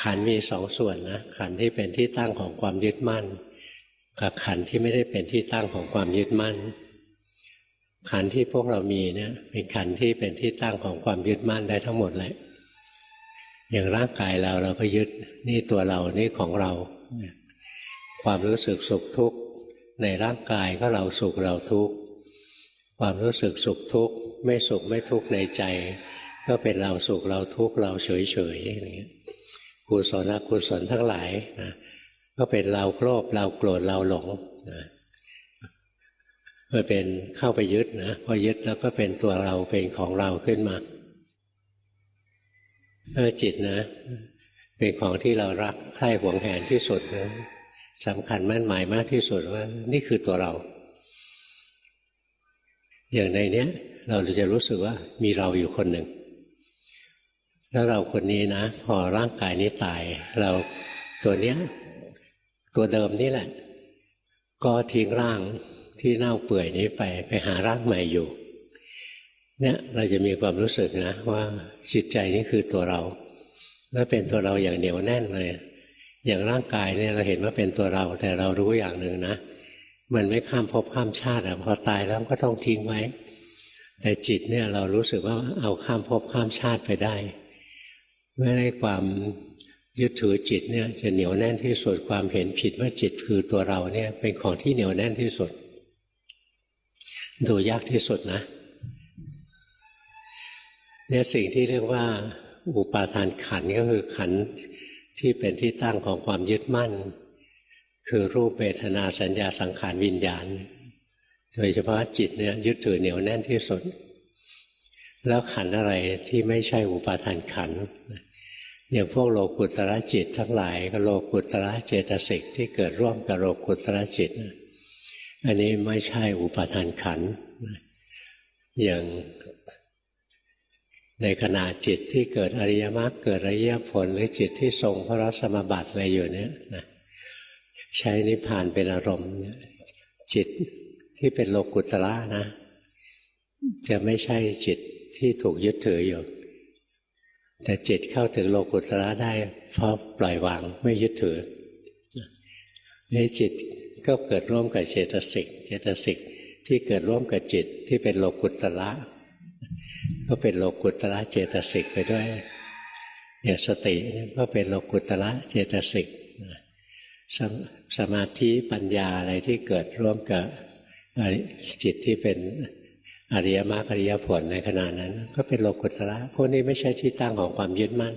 ขันมีสองส่วนนะขันที่เป็นที่ตั้งของความยึดมั่น กับขันที่ไม่ได้เป็นที่ตั้งของความยึดมั่น ขันที่พวกเรามีเนี่ยเป็นขันที่เป็นที่ตั้งของความยึดมั่นได้ทั้งหมดเลยอย่างร่างกายเราเราก็ยึดนี่ตัวเรานี่ของเรา ความรู้สึกสุขทุกข์ในร่างกายก็เราสุขเราทุกข์ความรู้สึกสุขทุกข์ไม่สุขไม่ทุกข์ในใจ ก็เป็นเราสุขเราทุกข์เราเฉยเฉยอย่างเงี้ย กุศลอกุศลทั้งหลายนะก็เป็นเราโกรธเราโกรธเราหลงนะก็เป็นเข้าไปยึดนะพอยึดแล้วก็เป็นตัวเราเป็นของเราขึ้นมาเออจิตนะ เป็นของที่เรารักใคร่หวงแหนที่สุดนะสำคัญมั่นหมายมากที่สุดว่า นี่คือตัวเรา อย่างในเนี้ย เราจะรู้สึกว่ามีเราอยู่คนหนึ่ง แล้วเราคนนี้นะ พอร่างกายนี้ตาย เราตัวเนี้ย ตัวเดิมนี่แหละ ก็ทิ้งร่างที่เน่าเปื่อยนี้ไปไปหาร่างใหม่อยู่ เนี่ยเราจะมีความรู้สึกนะ ว่าจิตใจนี่คือตัวเรา แล้วเป็นตัวเราอย่างเหนียวแน่นเลย อย่างร่างกายเนี่ยเราเห็นว่าเป็นตัวเรา แต่เรารู้อย่างหนึ่งนะ มันไม่ข้ามภพข้ามชาติอะพอตายแล้วก็ต้องทิ้งไว้ แต่จิตเนี่ยเรารู้สึกว่าเอาข้ามภพข้ามชาติไปได้ เมื่อได้ความยึดถือจิตเนี่ยจะเหนียวแน่นที่สุดความเห็นผิดว่าจิตคือตัวเราเนี่ยเป็นของที่เหนียวแน่นที่สุด ดูยากที่สุดนะเนี่ยสิ่งที่เรียกว่า อุปาทานขันก็คือขันที่เป็นที่ตั้งของความยึดมั่น คือรูปเวทนาสัญญาสังขารวิญญาณ โดยเฉพาะจิตเนี่ยยึดถือเหนียวแน่นที่สุด แล้วขันอะไรที่ไม่ใช่อุปาทานขันอย่างพวกโลกุตระจิตทั้งหลายก็โลกุตระเจตสิกที่เกิดร่วมกับโลกุตระจิตอันนี้ไม่ใช่อุปาทานขันอย่างในขณะจิตที่เกิดอริยมรรคเกิดอริยผลหรือจิตที่ทรงพระสมบัติอะไรอยู่เนี่ยนะใช้นิพพานเป็นอารมณ์จิตที่เป็นโลกุตระนะ จะไม่ใช่จิต ที่ถูกยึดถืออยู่ แต่จิตเข้าถึงโลกุตระได้เพราะปล่อยวางไม่ยึดถือนี่จิตก็เกิดร่วมกับเจตสิก เจตสิกที่เกิดร่วมกับจิตที่เป็นโลกุตระก็เป็นโลกุตระเจตสิกไปด้วยอย่างสติก็เป็นโลกุตระเจตสิกสสมาธิปัญญาอะไรที่เกิดร่วมกับจิตที่เป็น อริยมรรคอริยผลในขณะนั้น ก็เป็นโลกุตระพวกนี้ไม่ใช่ที่ตั้งของความยึดมั่น